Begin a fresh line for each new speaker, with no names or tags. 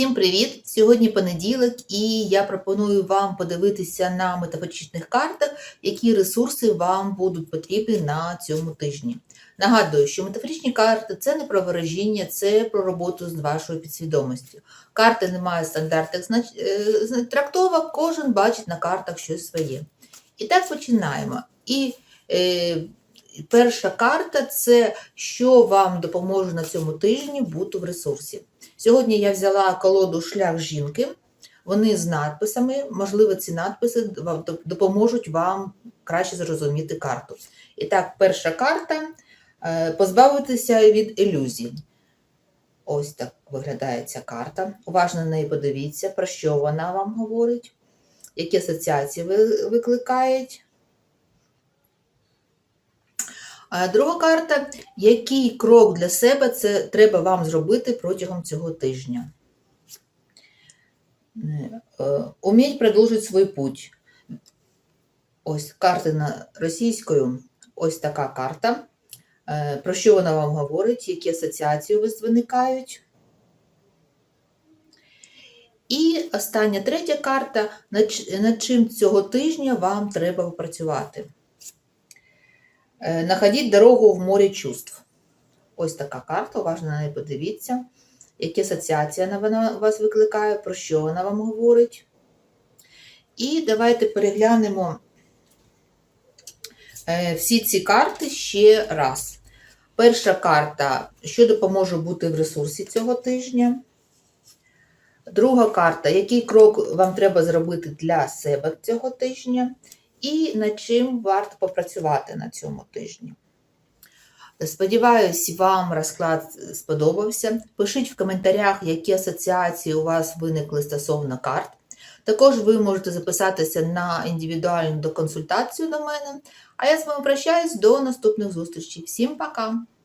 Всім привіт! Сьогодні понеділок, і я пропоную вам подивитися на метафоричних картах, які ресурси вам будуть потрібні на цьому тижні. Нагадую, що метафоричні карти це не про вираження, це про роботу з вашою підсвідомістю. Карти не мають стандартних е, трактовок, кожен бачить на картах щось своє. І так починаємо. І е, перша карта це що вам допоможе на цьому тижні бути в ресурсі. Сьогодні я взяла колоду Шлях жінки. Вони з надписами. Можливо, ці надписи допоможуть вам краще зрозуміти карту. І так, перша карта е, позбавитися від ілюзій. Ось так виглядає ця карта. Уважно на неї подивіться, про що вона вам говорить, які асоціації ви- викликають. А Друга карта який крок для себе це треба вам зробити протягом цього тижня? Е, Уміть продовжити свій путь. Ось карти на російською. Ось така карта. Е, Про що вона вам говорить, які асоціації у вас виникають? І остання третя карта, над чим цього тижня вам треба попрацювати. Е, Находіть дорогу в морі чувств. Ось така карта, уважно на неї подивіться. Які асоціації вона- вас викликає, про що вона вам говорить. І давайте переглянемо е, всі ці карти ще раз. Перша карта, що допоможе бути в ресурсі цього тижня. Друга карта, який крок вам треба зробити для себе цього тижня, і над чим варто попрацювати на цьому тижні. Сподіваюсь, вам розклад сподобався. Пишіть в коментарях, які асоціації у вас виникли стосовно карт. Також ви можете записатися на індивідуальну консультацію до мене. А я з вами прощаюсь до наступних зустрічей. Всім пока!